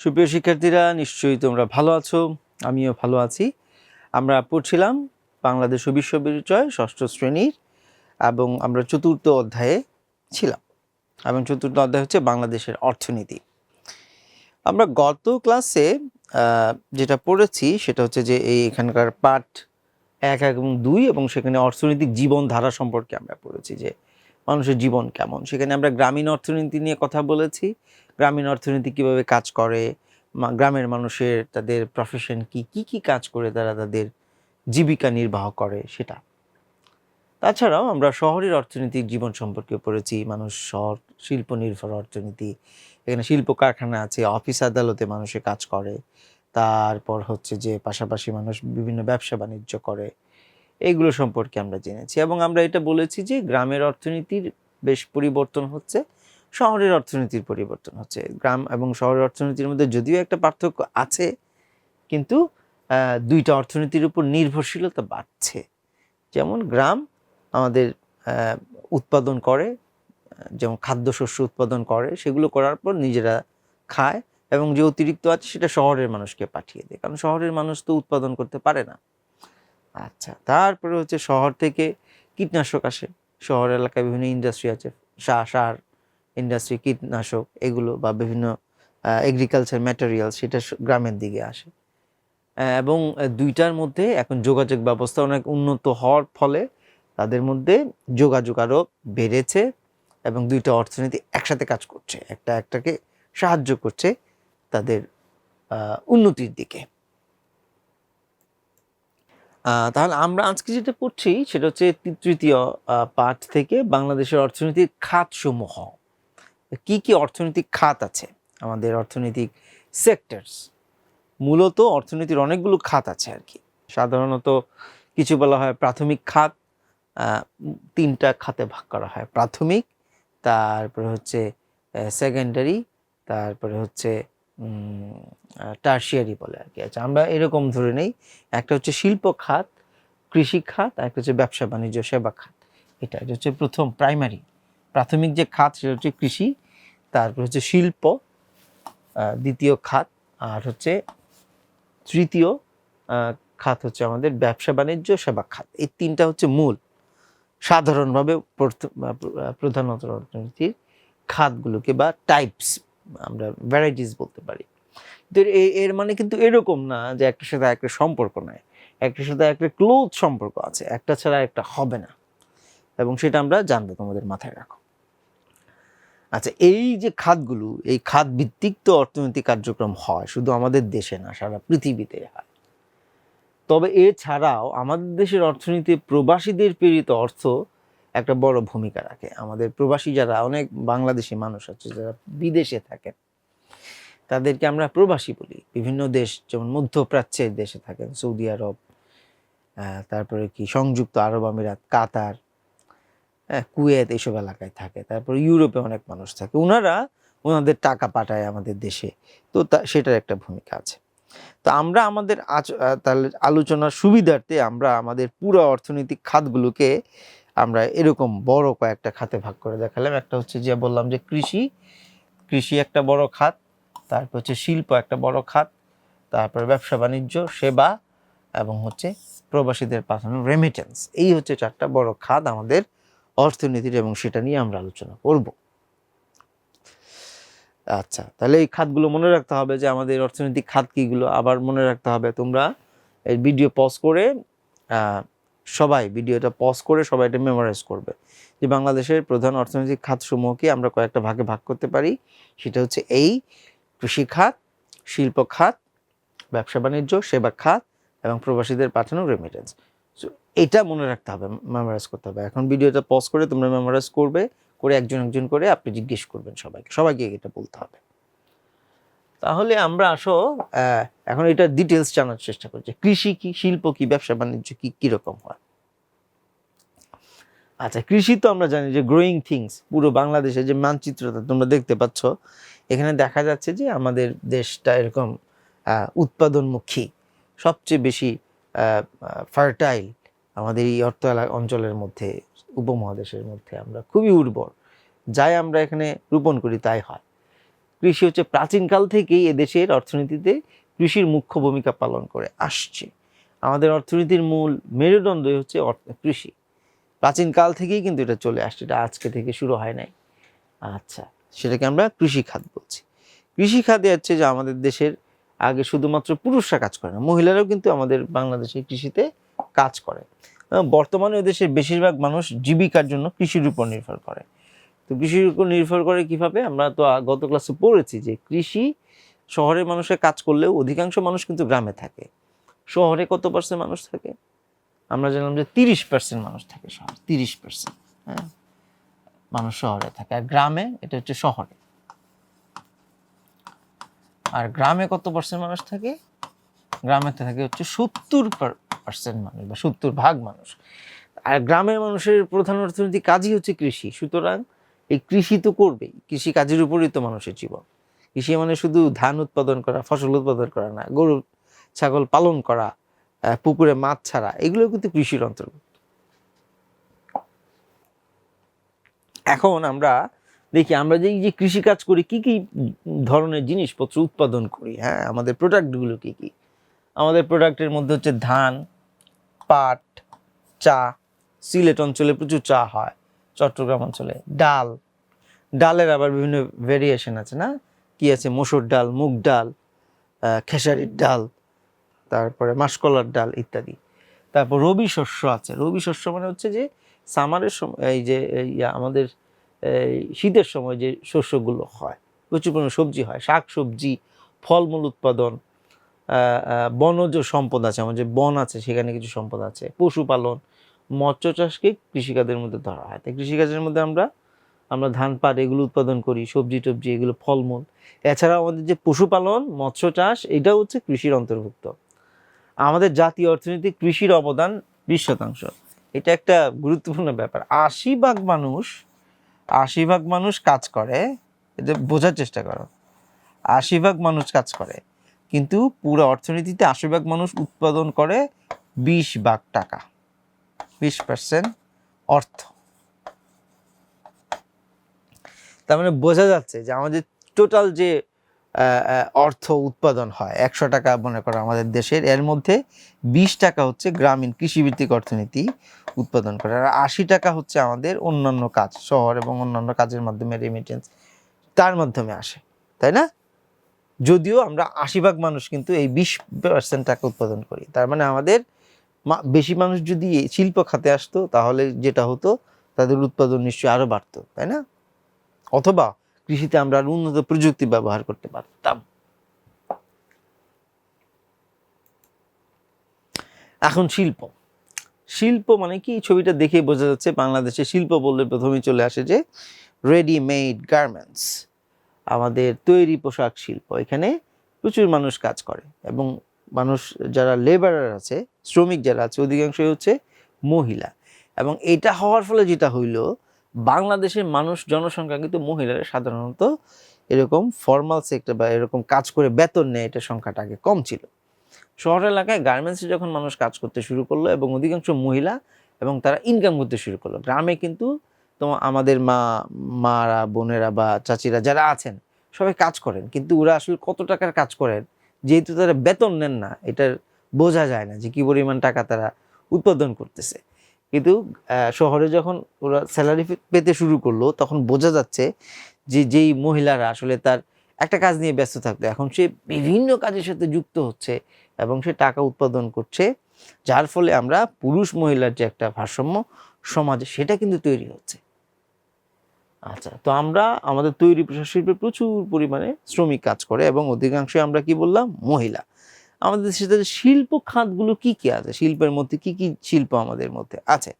সুপ্রিয় শিক্ষার্থীরা, নিশ্চয়ই তোমরা ভালো আছো, আমিও ভালো আছি। আমরা পড়ছিলাম বাংলাদেশ ও বিশ্ব পরিচয় ষষ্ঠ শ্রেণির এবং আমরা চতুর্থ অধ্যায়ে ছিলাম এবং চতুর্থ অধ্যায় হচ্ছে বাংলাদেশের অর্থনীতি। আমরা গত ক্লাসে যেটা পড়েছি সেটা হচ্ছে যে এই এখানকার পাঠ এক এবং দুই এবং সেখানে অর্থনৈতিক জীবনধারা সম্পর্কে আমরা পড়েছি যে মানুষের জীবন কেমন। সেখানে আমরা গ্রামীণ অর্থনীতি নিয়ে কথা বলেছি গ্রামীণ অর্থনীতি কীভাবে কাজ করে গ্রামের মানুষের তাদের প্রফেশন কি কি কি কাজ করে তারা তাদের জীবিকা নির্বাহ করে সেটা। তাছাড়াও আমরা শহরের অর্থনৈতিক জীবন সম্পর্কে পড়েছি, মানুষ শহর, শিল্প নির্ভর অর্থনীতি, এখানে শিল্প কারখানা আছে, অফিস আদালতে মানুষে কাজ করে, তারপর হচ্ছে যে পাশাপাশি মানুষ বিভিন্ন ব্যবসা বাণিজ্য করে এইগুলো সম্পর্কে আমরা জেনেছি এবং আমরা এটা বলেছি যে গ্রামের অর্থনীতির বেশ পরিবর্তন হচ্ছে শহরের অর্থনীতির পরিবর্তন হচ্ছে। গ্রাম এবং শহরের অর্থনীতির মধ্যে যদিও একটা পার্থক্য আছে, কিন্তু দুইটা অর্থনীতির উপর নির্ভরশীলতা বাড়ছে। যেমন গ্রাম আমাদের উৎপাদন করে, যেমন খাদ্যশস্য উৎপাদন করে, সেগুলো করার পর নিজেরা খায় এবং যে অতিরিক্ত আছে সেটা শহরের মানুষকে পাঠিয়ে দেয়। কারণ শহরের মানুষ তো উৎপাদন করতে পারে না। আচ্ছা তারপরে হচ্ছে শহর থেকে কীটনাশক আসে। শহর এলাকায় বিভিন্ন ইন্ডাস্ট্রি আছে, সার সার ইন্ডাস্ট্রি কীটনাশক, এগুলো বা বিভিন্ন এগ্রিকালচার ম্যাটেরিয়াল সেটা গ্রামের দিকে আসে। এবং দুইটার মধ্যে এখন যোগাযোগ ব্যবস্থা অনেক উন্নত হওয়ার ফলে তাদের মধ্যে যোগাযোগ আরও বেড়েছে এবং দুইটা অর্থনীতি একসাথে কাজ করছে। একটা একটাকে সাহায্য করছে তাদের উন্নতির দিকে। তাহলে আমরা আজকে যেটা পড়ছি সেটা হচ্ছে তৃতীয় পাঠ থেকে বাংলাদেশের অর্থনীতির খাতসমূহ। কি কি অর্থনৈতিক খাত আছে আমাদের অর্থনৈতিক সেক্টরস মূলত অর্থনীতির অনেকগুলো খাত আছে আর কি। সাধারণত কিছু বলা হয় প্রাথমিক খাত তিনটা খাতে ভাগ করা হয়। প্রাথমিক, তারপরে হচ্ছে সেকেন্ডারি তারপরে হচ্ছে টার্সিয়ারি বলে আর কি। আচ্ছা আমরা এরকম ধরে নেই। একটা হচ্ছে শিল্প খাত, কৃষি খাত একটা হচ্ছে ব্যবসা বাণিজ্য সেবা খাত। এটা হচ্ছে প্রথম প্রাইমারি প্রাথমিক যে খাত সেটা হচ্ছে কৃষি, তারপর হচ্ছে শিল্প দ্বিতীয় খাত, আর হচ্ছে তৃতীয় খাত হচ্ছে আমাদের ব্যবসা বাণিজ্য, সেবা খাত। এই তিনটা হচ্ছে মূল। সাধারণভাবে প্রধানত অর্থনীতির খাতগুলোকে বা টাইপস আমরা ভ্যারাইটিস বলতে পারি। তো এ- এর মানে কিন্তু এরকম না যে একটার সাথে একটা সম্পর্ক নাই। একটার সাথে একটা ক্লোজ সম্পর্ক আছে, একটা ছাড়া একটা হবে না। এবং সেটা আমরা জানব তোমাদের মাথায় রাখো। আচ্ছা এই যে খাতগুলো, এই খাত ভিত্তিক তো অর্থনৈতিক কার্যক্রম হয়, শুধু আমাদের দেশে না, সারা পৃথিবীতে হয়। তবে এছাড়াও আমাদের দেশের অর্থনীতি প্রবাসীদের প্রেরিত অর্থ একটা বড় ভূমিকা রাখে। আমাদের প্রবাসী যারা, অনেক বাংলাদেশি মানুষ আছে যারা বিদেশে থাকেন, তাদেরকে আমরা প্রবাসী বলি। বিভিন্ন দেশ, যেমন মধ্যপ্রাচ্যের দেশে থাকেন, সৌদি আরব তারপরে কি, সংযুক্ত আরব আমিরাত, কাতার কুয়েত এইসব এলাকায় থাকে। তারপর ইউরোপে অনেক মানুষ থাকে। ওনারা ওনাদের টাকা পাঠায় আমাদের দেশে। তো তা, সেটার একটা ভূমিকা আছে। তো আমরা আমাদের আচ- তাহলে আলোচনার সুবিধার্থে আমরা আমাদের পুরো অর্থনৈতিক খাতগুলোকে আমরা এরকম বড় কয়েকটা খাতে ভাগ করে দেখালাম। একটা হচ্ছে যে বললাম যে কৃষি। কৃষি একটা বড় খাত, তারপর হচ্ছে শিল্প একটা বড় খাত, তারপর ব্যবসা বাণিজ্য, সেবা এবং হচ্ছে প্রবাসীদের পাঠানো রেমিটেন্স এই হচ্ছে চারটা বড় খাত আমাদের অর্থনীতির এবং সেটা নিয়ে আমরা আলোচনা করব। আচ্ছা তাহলে এই খাতগুলো মনে রাখতে হবে যে আমাদের অর্থনৈতিক খাত কিগুলো আবার মনে রাখতে হবে। তোমরা এই ভিডিও পজ করে সবাই ভিডিওটা পজ করে সবাই এটা মেমোরাইজ করবে যে বাংলাদেশের প্রধান অর্থনৈতিক খাতসমূহকে আমরা কয়েকটা ভাগে ভাগ করতে পারি। সেটা হচ্ছে এই কৃষি খাত, শিল্প খাত, ব্যবসা বাণিজ্য, সেবা খাত এবং প্রবাসীদের পাঠানো রেমিটেন্স এটা মনে রাখতে হবে মেমোরাইজ করতে হবে। এখন ভিডিওটা পজ করে তোমরা মেমোরাইজ করবে, করে একজন একজন করে আপনি জিজ্ঞেস করবেন সবাইকে। সবাইকে এটা বলতে হবে। তাহলে আমরা আসো এখন এটা ডিটেলস জানার চেষ্টা করছি। কৃষি কি, শিল্প কি, ব্যবসা বাণিজ্য কি কীরকম হয়? আচ্ছা কৃষি তো আমরা জানি যে গ্রোয়িং থিংস পুরো বাংলাদেশে যে মানচিত্রটা তোমরা দেখতে পাচ্ছ, এখানে দেখা যাচ্ছে যে আমাদের দেশটা এরকম উৎপাদনমুখী, সবচেয়ে বেশি ফার্টাইল আমাদের এই অর্থ অঞ্চলের মধ্যে, উপমহাদেশের মধ্যে আমরা খুবই উর্বর। যাই আমরা এখানে রোপণ করি, তাই হয়। কৃষি হচ্ছে প্রাচীনকাল থেকেই এদেশের অর্থনীতিতে কৃষির মুখ্য ভূমিকা পালন করে আসছে। আমাদের অর্থনীতির মূল মেরুদণ্ডই হচ্ছে কৃষি। প্রাচীনকাল থেকেই কিন্তু এটা চলে আসছে, এটা আজকে থেকে শুরু হয় নাই। আচ্ছা সেটাকে আমরা কৃষি খাত বলছি। কৃষি খাতে হচ্ছে যে আমাদের দেশের আগে শুধুমাত্র পুরুষরা কাজ করে না, মহিলারাও কিন্তু আমাদের বাংলাদেশের কৃষিতে কাজ করে। বর্তমানে দেশের বেশিরভাগ মানুষ জীবিকার জন্য কৃষির উপর নির্ভর করে। তো কৃষির উপর নির্ভর করে কীভাবে? আমরা তো গত ক্লাসে পড়েছি যে কৃষি শহরের মানুষের কাজ করলেও অধিকাংশ মানুষ কিন্তু গ্রামে থাকে। শহরে কত পার্সেন্ট মানুষ থাকে? আমরা জানলাম যে তিরিশ পার্সেন্ট মানুষ থাকে শহর, তিরিশ পার্সেন্ট হ্যাঁ? মানুষ শহরে থাকে। আর গ্রামে এটা হচ্ছে শহরে। আর গ্রামে কত পার্সেন্ট মানুষ থাকে? গ্রামে থাকে হচ্ছে সত্তর পার্সেন্ট মানুষ বা সত্তর ভাগ মানুষ। আর গ্রামের মানুষের প্রধান অর্থনৈতিক কাজই হচ্ছে কৃষি। সুতরাং এই কৃষি তো করবেই। কৃষি কাজের উপরই তো মানুষের জীবন। কৃষি মানে শুধু ধান উৎপাদন করা, ফসল উৎপাদন করা না, গরু, ছাগল পালন করা পুকুরে মাছ ছাড়া এগুলো কিন্তু কৃষির অন্তর্ভুক্ত এখন আমরা দেখি, আমরা যে যে কৃষিকাজ করি, কি কি ধরনের জিনিসপত্র উৎপাদন করি? হ্যাঁ আমাদের প্রোডাক্টগুলো কি কি? আমাদের প্রোডাক্টের মধ্যে হচ্ছে ধান, পাট, চা, সিলেট অঞ্চলে প্রচুর চা হয়, চট্টগ্রাম অঞ্চলে ডাল। ডালের আবার বিভিন্ন ভেরিয়েশন আছে না? কি আছে? মসুর ডাল, মুগ ডাল খেসারির ডাল, তারপরে মাসকলার ডাল ইত্যাদি। তারপর রবি শস্য আছে। রবি শস্য মানে হচ্ছে যে সামারের সময় এই যে আমাদের শীতের সময় যে শস্যগুলো হয়, প্রচুর পরিমাণে সবজি হয় শাক সবজি ফলমূল উৎপাদন বনজ সম্পদ আছে আমাদের যে বন আছে, সেখানে কিছু সম্পদ আছে। পশুপালন, মৎস্য চাষকে কৃষিকাজের মধ্যে ধরা হয়। তাই কৃষিকাজের মধ্যে আমরা আমরা ধান, পাট এগুলো উৎপাদন করি, সবজি টবজি এগুলো ফলমূল। এছাড়াও আমাদের যে পশুপালন, মৎস্য চাষ এটাও হচ্ছে কৃষির অন্তর্ভুক্ত। আমাদের জাতীয় অর্থনীতি কৃষির অবদান বিশ শতাংশ। এটা একটা গুরুত্বপূর্ণ ব্যাপার। আশি ভাগ মানুষ, আশি ভাগ মানুষ কাজ করে, এটা বোঝার চেষ্টা করো। আশি ভাগ মানুষ কাজ করে। কিন্তু পুরো অর্থনীতিতে আশি ভাগ মানুষ উৎপাদন করে বিশ ভাগ টাকা। বিশ পার্সেন্ট অর্থ। তার মানে বোঝা যাচ্ছে যে আমাদের টোটাল যে অর্থ উৎপাদন হয়, একশো টাকা মনে করো আমাদের দেশের, এর মধ্যে বিশ টাকা হচ্ছে গ্রামীণ কৃষিভিত্তিক অর্থনীতি উৎপাদন করে, আর আশি টাকা হচ্ছে আমাদের অন্যান্য কাজ, শহর এবং অন্যান্য কাজের মাধ্যমে রেমিটেন্স তার মাধ্যমে আসে, তাই না? যদিও আমরা আশি ভাগ মানুষ কিন্তু এই বিশ পার্সেন্ট টাকা উৎপাদন করি। তার মানে আমাদের বেশি মানুষ যদি শিল্প খাতে আসতো, তাহলে যেটা হতো, তাদের উৎপাদন নিশ্চয়ই আরও বাড়তো, তাই না? অথবা কৃষিতে আমরা আরও উন্নত প্রযুক্তি ব্যবহার করতে পারতাম। এখন শিল্প। শিল্প মানে কি? ছবিটা দেখে বোঝা যাচ্ছে, বাংলাদেশে শিল্প বললে প্রথমেই চলে আসে যে রেডিমেড গার্মেন্টস আমাদের তৈরি পোশাক শিল্প। এখানে প্রচুর মানুষ কাজ করে এবং মানুষ যারা লেবারার আছে, শ্রমিক যারা আছে, অধিকাংশই হচ্ছে মহিলা। এবং এটা হওয়ার ফলে যেটা হইল, বাংলাদেশের মানুষ জনসংখ্যা কিন্তু মহিলারা সাধারণত এরকম ফর্মাল সেক্টর বা এরকম কাজ করে বেতন নেয়, এটা সংখ্যাটা আগে কম ছিল। শহর এলাকায় গার্মেন্টসে যখন মানুষ কাজ করতে শুরু করল এবং অধিকাংশ মহিলা এবং তারা ইনকাম করতে শুরু করল, গ্রামে কিন্তু তোমার আমাদের মা, মারা, বোনেরা বা চাচিরা যারা আছেন, সবাই কাজ করেন। কিন্তু ওরা আসলে কত টাকার কাজ করেন? যেহেতু তারা বেতন নেন না, এটার বোঝা যায় না যে কি পরিমাণ টাকা তারা উৎপাদন করতেছে। কিন্তু শহরে যখন ওরা স্যালারি পেতে শুরু করল, তখন বোঝা যাচ্ছে যে যেই মহিলারা আসলে তার একটা কাজ নিয়ে ব্যস্ত থাকতো, এখন সে বিভিন্ন কাজের সাথে যুক্ত হচ্ছে এবং সে টাকা উৎপাদন করছে, যার ফলে আমরা পুরুষ মহিলার যে একটা ভারসাম্য সমাজে, সেটা কিন্তু তৈরি হচ্ছে। আচ্ছা তো আমরা আমাদের তৈরি পোশাক শিল্পে প্রচুর পরিমাণে শ্রমিক কাজ করে এবং অধিকাংশই আমরা কি বললাম? মহিলা। আমাদের দেশে শিল্প খাতগুলো কি কি আছে? শিল্পের মধ্যে কি কি শিল্প আমাদের মধ্যে আছে?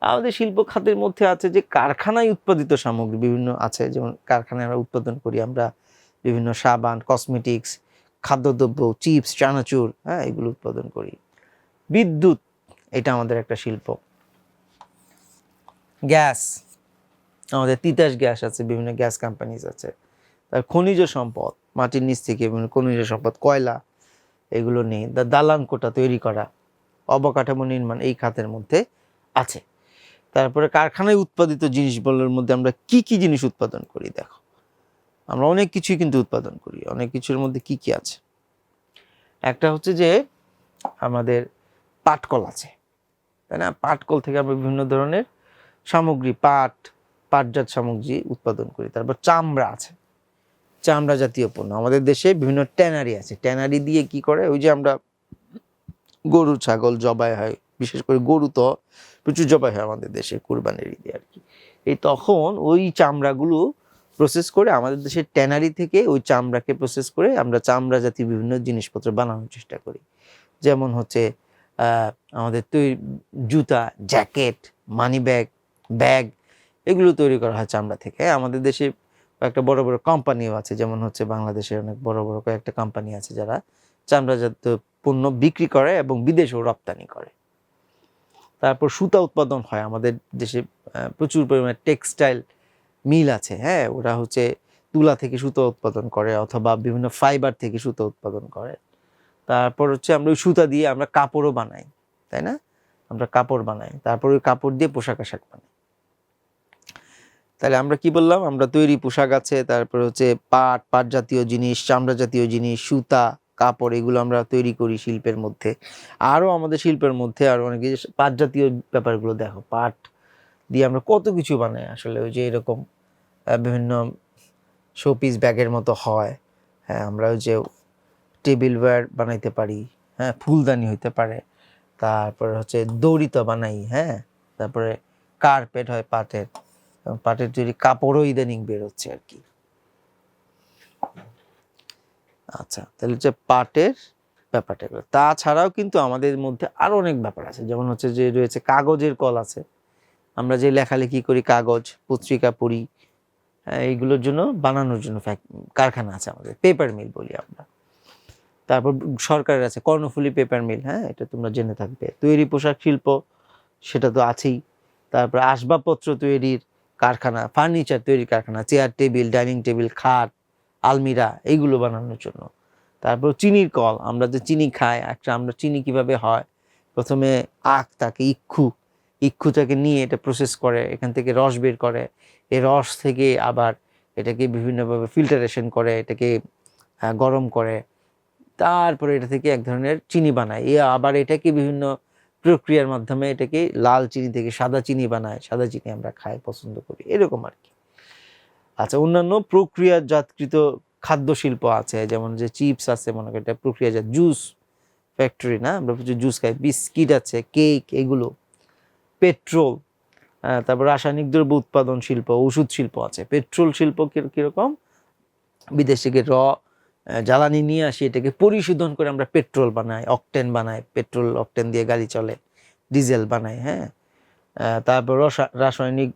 আমাদের শিল্প খাতের মধ্যে আছে যে কারখানায় উৎপাদিত সামগ্রী বিভিন্ন আছে, যেমন কারখানায় আমরা উৎপাদন করি আমরা বিভিন্ন সাবান কসমেটিক্স খাদ্যদ্রব্য চিপস চানাচুর হ্যাঁ এগুলো উৎপাদন করি। বিদ্যুৎ, এটা আমাদের একটা শিল্প। গ্যাস আমাদের তিতাস গ্যাস আছে, বিভিন্ন গ্যাস কোম্পানিজ আছে। তার খনিজ সম্পদ, মাটির নিচ থেকে বিভিন্ন খনিজ সম্পদ, কয়লা, এগুলো নিয়ে দালান কোটা তৈরি করা, অবকাঠামো নির্মাণ এই খাতের মধ্যে আছে। তারপরে কারখানায় উৎপাদিত জিনিসগুলোর মধ্যে আমরা কি কি জিনিস উৎপাদন করি দেখো। আমরা অনেক কিছুই কিন্তু উৎপাদন করি, অনেক কিছুর মধ্যে কি কি আছে। একটা হচ্ছে যে আমাদের পাটকল আছে। তাই না? পাটকল থেকে আমরা বিভিন্ন ধরনের সামগ্রী, পাট পাটজাত সামগ্রী উৎপাদন করি। তারপর চামড়া আছে। চামড়া জাতীয় পণ্য। আমাদের দেশে বিভিন্ন ট্যানারি আছে। ট্যানারি দিয়ে কি করে? ওই যে আমরা গরু, ছাগল জবাই হয়। বিশেষ করে গরু তো প্রচুর জবাই হয় আমাদের দেশে, কুরবানির ঈদে আর কি। এই তখন ওই চামড়াগুলো প্রসেস করে আমাদের দেশের ট্যানারি থেকে ওই চামড়াকে প্রসেস করে আমরা চামড়া জাতীয় বিভিন্ন জিনিসপত্র বানানোর চেষ্টা করি। যেমন হচ্ছে আমাদের তৈরি জুতা, জ্যাকেট মানি ব্যাগ ব্যাগ এগুলো তৈরি করা হয় চামড়া থেকে। আমাদের দেশে একটা বড় বড় কোম্পানিও আছে, যেমন হচ্ছে বাংলাদেশের অনেক বড় বড় কয়েকটা কোম্পানি আছে যারা চামড়াজাত পণ্য বিক্রি করে এবং বিদেশেও রপ্তানি করে। তারপর সুতা উৎপাদন হয়। আমাদের দেশে প্রচুর পরিমাণে টেক্সটাইল মিল আছে হ্যাঁ? ওরা হচ্ছে তুলা থেকে সুতা উৎপাদন করে অথবা বিভিন্ন ফাইবার থেকে সুতা উৎপাদন করে। তারপর হচ্ছে আমরা ওই সুতা দিয়ে আমরা কাপড়ও বানাই, তাই না? আমরা কাপড় বানাই। তারপর ওই কাপড় দিয়ে পোশাক আশাক বানাই। তাহলে আমরা কি বললাম? আমরা তৈরি পোশাক আছে, তারপর হচ্ছে পাট পাট জাতীয় জিনিস, চামড়া জাতীয় জিনিস, সুতা, কাপড়, এগুলো আমরা তৈরি করি শিল্পের মধ্যে। আরও আমাদের শিল্পের মধ্যে আরও অনেক পাট জাতীয় ব্যাপারগুলো দেখো, পাট দিয়ে আমরা কত কিছু বানাই। আসলে ওই যে এরকম বিভিন্ন শোপিস ব্যাগের মতো হয়। হ্যাঁ আমরা ওই যে টেবিল ওয়্যার বানাইতে পারি। হ্যাঁ ফুলদানি হইতে পারে। তারপরে হচ্ছে দড়িতা বানাই। হ্যাঁ তারপরে কার্পেট হয় পাটের। পাটের তৈরি কাপড়ও ইদানিং বেরোচ্ছে আর কি। আচ্ছা তাহলে হচ্ছে পাটের ব্যাপারটা এগুলো। তাছাড়াও কিন্তু আমাদের মধ্যে আরও অনেক ব্যাপার আছে। যেমন হচ্ছে যে রয়েছে কাগজের কল আছে। আমরা যে লেখালেখি করি কাগজ পত্রিকা পড়ি হ্যাঁ, এইগুলোর জন্য বানানোর জন্য কারখানা আছে আমাদের। পেপার মিল বলি আমরা। তারপর সরকারের আছে কর্ণফুলী পেপার মিল হ্যাঁ এটা তোমরা জেনে থাকবে। তৈরি পোশাক শিল্প সেটা তো আছেই। তারপর আসবাবপত্র তৈরির কারখানা, ফার্নিচার তৈরির কারখানা, চেয়ার টেবিল, ডাইনিং টেবিল, খাট, আলমিরা, এইগুলো বানানোর জন্য। তারপর চিনির কল, আমরা যে চিনি খাই, একটা আমরা চিনি কীভাবে হয়? প্রথমে আখ তাকে ইক্ষু, ইক্ষুটাকে নিয়ে এটা প্রসেস করে, এখান থেকে রস বের করে। এই রস থেকে আবার এটাকে বিভিন্নভাবে ফিল্টারেশন করে, এটাকে গরম করে। তারপরে এটা থেকে এক ধরনের চিনি বানায়। এ আবার এটাকে বিভিন্ন প্রক্রিয়ার মাধ্যমে এটাকে লাল চিনি থেকে সাদা চিনি বানায়, সাদা চিনি আমরা খাই পছন্দ করি, এরকম আর কি। আচ্ছা অন্যান্য প্রক্রিয়াজাতকৃত খাদ্য শিল্প আছে, যেমন যে চিপস আছে, মনে করি এটা প্রক্রিয়াজাত জুস ফ্যাক্টরি না, আমরা প্রচুর জুস খাই, বিস্কিট আছে, কেক, এগুলো, পেট্রোল তারপর রাসায়নিক দ্রব্য উৎপাদন শিল্প, ওষুধ শিল্প আছে। পেট্রোল শিল্প কীরকম? বিদেশ থেকে র জ্বালানি নিয়ে আসি, এটাকে পরিশোধন করে আমরা পেট্রোল বানাই, অকটেন বানাই, পেট্রোল অকটেন দিয়ে গাড়ি চলে, ডিজেল বানাই হ্যাঁ? তারপর রাসায়নিক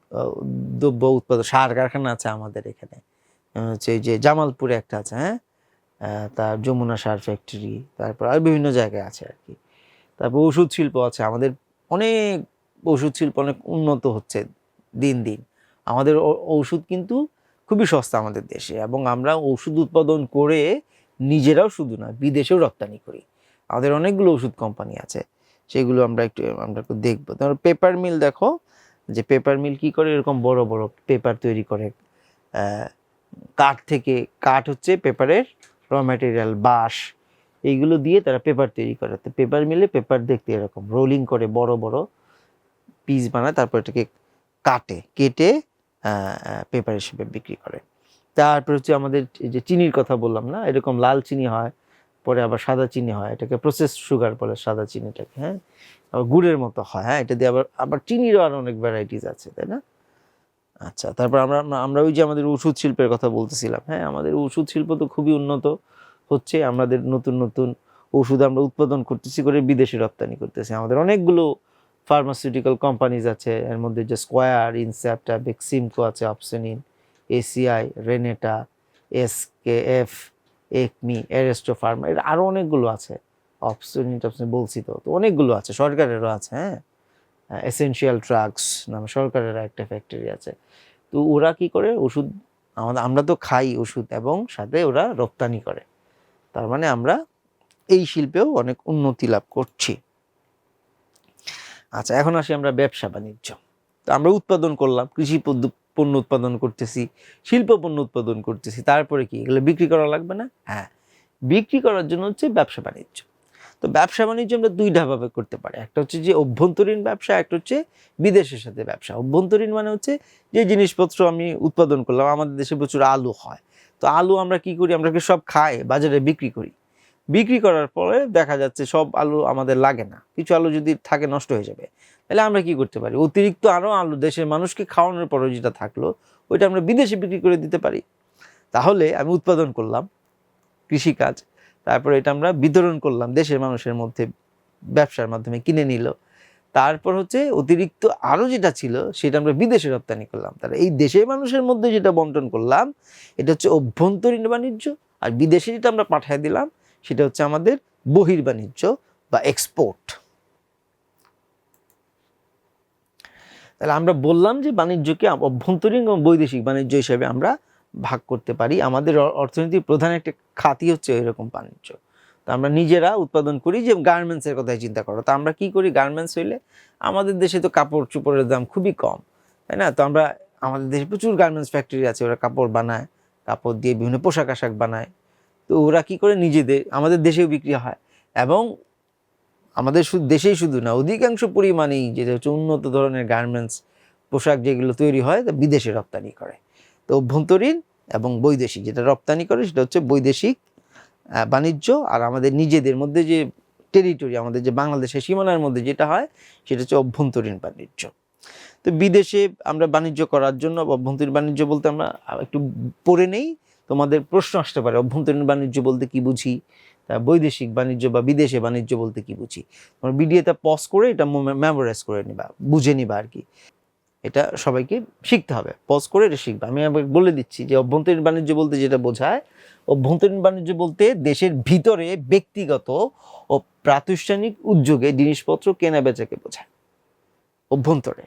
দ্রব্য উৎপাদন, সার কারখানা আছে আমাদের এখানে হচ্ছে যে জামালপুরে একটা আছে হ্যাঁ? তার যমুনা সার ফ্যাক্টরি, তারপর আর বিভিন্ন জায়গায় আছে আর কি। তারপর ওষুধ শিল্প আছে, আমাদের অনেক ওষুধ শিল্প অনেক উন্নত হচ্ছে দিন দিন। আমাদের ওষুধ কিন্তু খুবই সস্তা আমাদের দেশে এবং আমরা ওষুধ উৎপাদন করে নিজেরাও শুধু না, বিদেশেও রপ্তানি করি। আমাদের অনেকগুলো ওষুধ কোম্পানি আছে, সেগুলো আমরা একটু আমরা একটু দেখব। তারপর পেপার মিল দেখো, যে পেপার মিল কি করে? এরকম বড় বড় পেপার তৈরি করে। কাঠ থেকে, কাঠ হচ্ছে পেপারের র ম্যাটেরিয়াল বাঁশ, এইগুলো দিয়ে তারা পেপার তৈরি করে। তো পেপার মিলে পেপার দেখতে এরকম রোলিং করে বড় বড় পিস বানায়, তারপর এটাকে কাটে, কেটে পেপার হিসেবে বিক্রি করে। তারপর হচ্ছে আমাদের যে চিনির কথা বললাম না, এরকম লাল চিনি হয়, পরে আবার সাদা চিনি হয়, এটাকে প্রসেস সুগার বলে সাদা চিনিটাকে হ্যাঁ? আবার গুড়ের মতো হয় হ্যাঁ? এটা দিয়ে আবার আবার চিনিরও আরও অনেক ভ্যারাইটিস আছে, তাই না? আচ্ছা তারপর আমরা আমরা ওই যে আমাদের ওষুধ শিল্পের কথা বলতেছিলাম হ্যাঁ? আমাদের ওষুধ শিল্প তো খুবই উন্নত হচ্ছে, আমাদের নতুন নতুন ওষুধ আমরা উৎপাদন করতেছি করে বিদেশে রপ্তানি করতেছি। আমাদের অনেকগুলো ফার্মাসিউটিক্যাল কোম্পানিজ আছে, এর মধ্যে যে স্কোয়ার ইনসেপ্টা বেক্সিমকো আছে Opsonin ACI Renata S K F Acme Aristo pharma এর আরও অনেকগুলো আছে। অপসেনিন টপসেনিন বলছি তো তো অনেকগুলো আছে, সরকারেরও আছে হ্যাঁ? এসেনশিয়াল ড্রাগস নামে সরকারের একটা ফ্যাক্টরি আছে। তো ওরা কি করে? ওষুধ, আমাদের, আমরা তো খাই ওষুধ এবং সাথে ওরা রপ্তানি করে। তার মানে আমরা এই শিল্পেও অনেক উন্নতি লাভ করছি। আচ্ছা এখন আসি আমরা ব্যবসা বাণিজ্য। তো আমরা উৎপাদন করলাম, কৃষি পণ্য উৎপাদন করতেছি, শিল্প পণ্য উৎপাদন করতেছি, তারপরে কি, এগুলো বিক্রি করা লাগবে না? হ্যাঁ বিক্রি করার জন্য হচ্ছে ব্যবসা বাণিজ্য। তো ব্যবসা বাণিজ্য আমরা দুইটা ভাবে করতে পারি, একটা হচ্ছে যে অভ্যন্তরীণ ব্যবসা, একটা হচ্ছে বিদেশের সাথে ব্যবসা। অভ্যন্তরীণ মানে হচ্ছে যে জিনিসপত্র আমি উৎপাদন করলাম, আমাদের দেশে প্রচুর আলু হয়। তো আলু আমরা কি করি আমরা সব খাই বাজারে বিক্রি করি। বিক্রি করার পরে দেখা যাচ্ছে সব আলু আমাদের লাগে না। কিছু আলু যদি থাকে নষ্ট হয়ে যাবে, তাহলে আমরা কি করতে পারি? অতিরিক্ত আরও আলু দেশের মানুষকে খাওয়ানোর পরে যেটা থাকল, ওইটা আমরা বিদেশে বিক্রি করে দিতে পারি। তাহলে আমি উৎপাদন করলাম, কৃষিকাজ, তারপরে এটা আমরা বিতরণ করলাম, দেশের মানুষের মধ্যে ব্যবসার মাধ্যমে কিনে নিল। তারপর হচ্ছে অতিরিক্ত আরও যেটা ছিল, সেটা আমরা বিদেশে রপ্তানি করলাম। তাহলে এই দেশের মানুষের মধ্যে যেটা বন্টন করলাম, এটা হচ্ছে অভ্যন্তরীণ বাণিজ্য, আর বিদেশে যেটা আমরা পাঠিয়ে দিলাম সেটা হচ্ছে আমাদের বহির্বাণিজ্য বা এক্সপোর্ট তাহলে আমরা বললাম যে বাণিজ্যকে অভ্যন্তরীণ এবং বৈদেশিক বাণিজ্য হিসেবে আমরা ভাগ করতে পারি। আমাদের অর্থনীতির প্রধান একটা খাতি হচ্ছে এরকম বাণিজ্য। তো আমরা নিজেরা উৎপাদন করি যে গার্মেন্টসের কথাই চিন্তা করো। তো আমরা কি করি? গার্মেন্টস হইলে আমাদের দেশে তো কাপড় চোপড়ের দাম খুবই কম, তাই না? তো আমরা, আমাদের দেশে প্রচুর গার্মেন্টস ফ্যাক্টরি আছে, ওরা কাপড় বানায়, কাপড় দিয়ে বিভিন্ন পোশাক আশাক বানায়। তো ওরা কি করে? নিজেদের, আমাদের দেশেও বিক্রি হয়। এবং আমাদের শুধু দেশেই শুধু না, অধিকাংশ পরিমাণেই যেটা হচ্ছে উন্নত ধরনের গার্মেন্টস পোশাক যেগুলো তৈরি হয়, তা বিদেশে রপ্তানি করে। তো অভ্যন্তরীণ এবং বৈদেশিক, যেটা রপ্তানি করে, সেটা হচ্ছে বৈদেশিক বাণিজ্য আর আমাদের নিজেদের মধ্যে যে টেরিটরি আমাদের যে বাংলাদেশের সীমানার মধ্যে যেটা হয়, সেটা হচ্ছে অভ্যন্তরীণ বাণিজ্য। তো বিদেশে আমরা বাণিজ্য করার জন্য, অভ্যন্তরীণ বাণিজ্য বলতে আমরা একটু পড়ে নেই তোমাদের প্রশ্ন আসতে পারে, অভ্যন্তরীণ বাণিজ্য বলতে কি বুঝি? তা বৈদেশিক বাণিজ্য বা বিদেশে বাণিজ্য বলতে কি বুঝি? তোমার ভিডিওটা পজ করে এটা মেমোরাইজ করে নিবা, বুঝে নিবা আর কি। এটা সবাইকে শিখতে হবে পজ করে এটা শিখবে। আমি আবার বলে দিচ্ছি যে অভ্যন্তরীণ বাণিজ্য বলতে যেটা বোঝায়, অভ্যন্তরীণ বাণিজ্য বলতে দেশের ভিতরে ব্যক্তিগত ও প্রাতিষ্ঠানিক উদ্যোগে জিনিসপত্র কেনা বেচাকে বোঝায়। অভ্যন্তরে।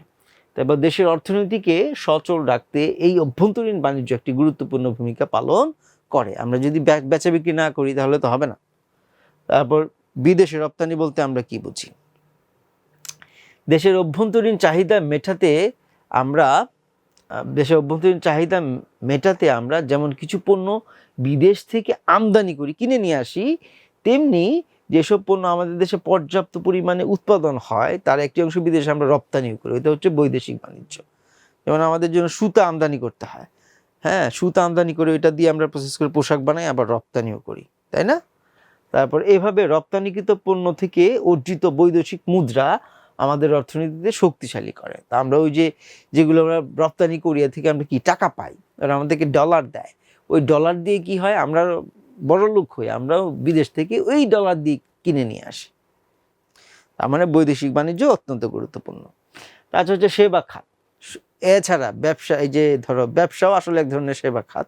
তারপর দেশের অর্থনীতিকে সচল রাখতে এই অভ্যন্তরীণ বাণিজ্য একটি গুরুত্বপূর্ণ ভূমিকা পালন করে। আমরা যদি বেচা বিক্রি না করি, তাহলে তো হবে না। তারপর বিদেশে রপ্তানি বলতে আমরা কি বুঝি? দেশের অভ্যন্তরীণ চাহিদা মেটাতে আমরা, দেশের অভ্যন্তরীণ চাহিদা মেটাতে আমরা যেমন কিছু পণ্য বিদেশ থেকে আমদানি করি, কিনে নিয়ে আসি, তেমনি যেসব পণ্য আমাদের দেশে পর্যাপ্ত পরিমাণে উৎপাদন হয়, তার একটি অংশ বিদেশে আমরা রপ্তানিও করি। এটা হচ্ছে বৈদেশিক বাণিজ্য। যেমন আমাদের জন্য সুতা আমদানি করতে হয়। হ্যাঁ সুতা আমদানি করে ওইটা দিয়ে আমরা প্রসেস করে পোশাক বানাই, আবার রপ্তানিও করি। তাই না? তারপর এভাবে রপ্তানিকৃত পণ্য থেকে অর্জিত বৈদেশিক মুদ্রা আমাদের অর্থনীতিতে শক্তিশালী করে। তা আমরা ওই যে, যেগুলো আমরা রপ্তানি করিয়া থেকে আমরা কি টাকা পাই? ওরা আমাদেরকে ডলার দেয়। ওই ডলার দিয়ে কি হয়? আমরা বড় লোক আমরাও বিদেশ থেকে ওই ডলার দিয়ে কিনে নিয়ে আসি। তার মানে বৈদেশিক বাণিজ্য অত্যন্ত গুরুত্বপূর্ণ। তাছাড়া হচ্ছে সেবা খাত। এছাড়া ব্যবসা, এই যে ধরো ব্যবসাও আসলে এক ধরনের সেবা খাত।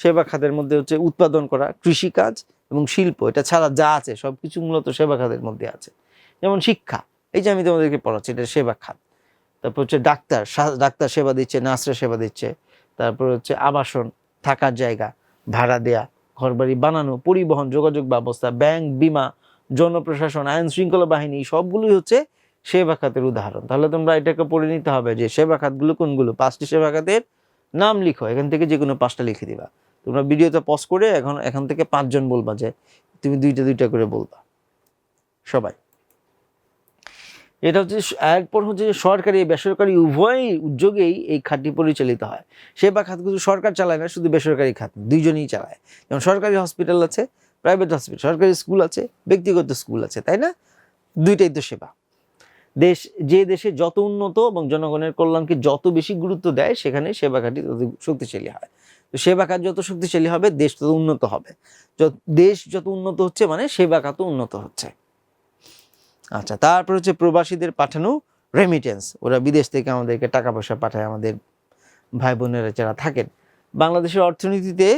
সেবা খাতের মধ্যে হচ্ছে উৎপাদন করা কৃষিকাজ এবং শিল্প, এটা ছাড়া যা আছে সব কিছু মূলত সেবা খাতের মধ্যে আছে। যেমন শিক্ষা, এই যে আমি তোমাদেরকে পড়াচ্ছি, এটা সেবা খাত। তারপর হচ্ছে ডাক্তার ডাক্তার সেবা দিচ্ছে, নার্সরা সেবা দিচ্ছে। তারপর হচ্ছে আবাসন, থাকার জায়গা, ভাড়া দেয়া ঘরবাড়ি বানানো, পরিবহন, যোগাযোগ ব্যবস্থা, ব্যাংক, বিমা জনপ্রশাসন আইন শৃঙ্খলা বাহিনী, সবগুলোই হচ্ছে সেবা খাতের উদাহরণ। তাহলে তোমরা এটাকে পড়ে নিতে হবে যে সেবা খাতগুলো কোনগুলো? পাঁচটি সেবা খাতের নাম লিখো, এখান থেকে যে কোনো পাঁচটা লিখে দিবা। তোমরা ভিডিওতে পজ করে এখন, এখান থেকে পাঁচজন বলবা যে তুমি দুইটা দুইটা করে বলবা। সবাই। এটা হচ্ছে এরপর হচ্ছে যে সরকারি, বেসরকারি উভয় উদ্যোগেই এই খাতটি পরিচালিত হয়। সেবা খাতগুলো সরকার চালায় না, শুধু বেসরকারি খাত, দুইজনেই চালায়। যেমন সরকারি হসপিটাল আছে, প্রাইভেট হসপিটাল, সরকারি স্কুল আছে, ব্যক্তিগত স্কুল আছে, তাই না? দুইটাই তো সেবা। দেশ, যে দেশে যত উন্নত এবং জনগণের কল্যাণকে যত বেশি গুরুত্ব দেয়, সেখানে সেবা খাতটি তত শক্তিশালী হয়। তো সেবা খাত যত শক্তিশালী হবে, দেশ তত উন্নত হবে। দেশ যত উন্নত হচ্ছে মানে সেবা খাতও উন্নত হচ্ছে। আচ্ছা তারপর হচ্ছে প্রবাসীদের পাঠানো রেমিটেন্স ওরা বিদেশ থেকে আমাদেরকে টাকা পয়সা পাঠায়, আমাদের ভাই বোনেরা যারা থাকেন। বাংলাদেশের অর্থনীতিতে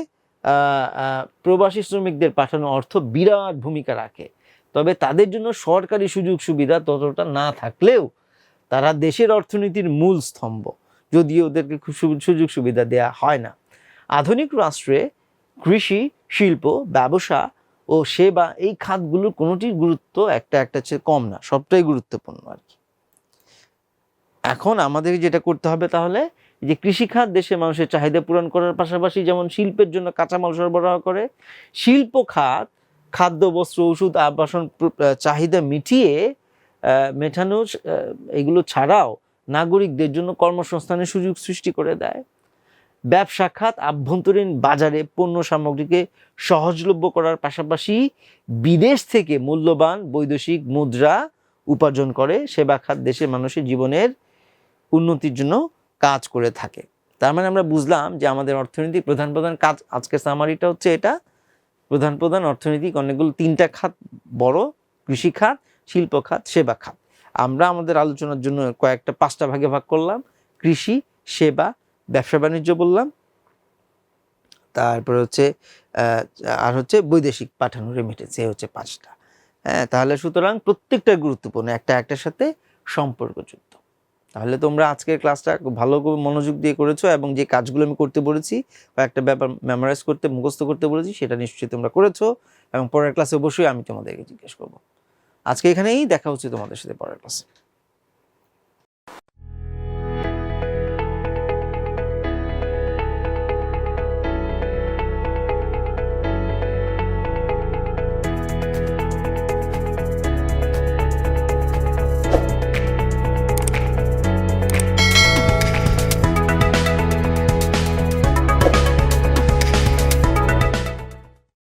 প্রবাসী শ্রমিকদের পাঠানো অর্থ বিরাট ভূমিকা রাখে। তবে তাদের জন্য সরকারি সুযোগ সুবিধা ততটা না থাকলেও তারা দেশের অর্থনীতির মূল স্তম্ভ। যদিও ওদেরকে সুযোগ সুবিধা দেয়া হয় না। আধুনিক রাষ্ট্রে কৃষি, শিল্প, ব্যবসা ও সেবা এই খাতগুলোর কোনোটির গুরুত্ব একটা একটা চেয়ে কম না, সবটাই গুরুত্বপূর্ণ আর কি। এখন আমাদের যেটা করতে হবে তাহলে যে কৃষিখাত দেশে মানুষের চাহিদা পূরণ করার পাশাপাশি যেমন শিল্পের জন্য কাঁচামাল সরবরাহ করে, শিল্প খাত, খাদ্য, বস্ত্র, ওষুধ, আবাসন চাহিদা মিটিয়ে মেটানো এগুলো ছাড়াও নাগরিকদের জন্য কর্মসংস্থানের সুযোগ সৃষ্টি করে দেয়। ব্যবসা খাত আভ্যন্তরীণ বাজারে পণ্য সামগ্রীকে সহজলভ্য করার পাশাপাশি বিদেশ থেকে মূল্যবান বৈদেশিক মুদ্রা উপার্জন করে সেবা খাত দেশের মানুষের জীবনের উন্নতির জন্য কাজ করে থাকে। তার মানে আমরা বুঝলাম যে আমাদের অর্থনৈতিক প্রধান প্রধান কাজ আজকের সামারিটা হচ্ছে এটা। প্রধান প্রধান অর্থনৈতিক অনেকগুলো তিনটা খাত, বড় কৃষি খাত শিল্প খাত সেবা খাত আমরা আমাদের আলোচনার জন্য কয়েকটা, পাঁচটা ভাগে ভাগ করলাম। কৃষি, সেবা ব্যবসা বাণিজ্য বললাম। তারপরে হচ্ছে আর হচ্ছে বৈদেশিক পাঠানো রেমিটেন্স এই হচ্ছে পাঁচটা। হ্যাঁ তাহলে সুতরাং প্রত্যেকটা গুরুত্বপূর্ণ, একটা একটার সাথে সম্পর্কযুক্ত। তাহলে তোমরা আজকের ক্লাসটা ভালো মনোযোগ দিয়ে করেছ এবং যে কাজগুলো আমি করতে বলেছি বা একটা ব্যাপার মেমোরাইজ করতে, মুখস্থ করতে বলেছি, সেটা নিশ্চয়ই তোমরা করেছ এবং পরের ক্লাসে অবশ্যই আমি তোমাদেরকে জিজ্ঞেস করব। আজকে এখানেই দেখা হচ্ছে তোমাদের সাথে পরের ক্লাসে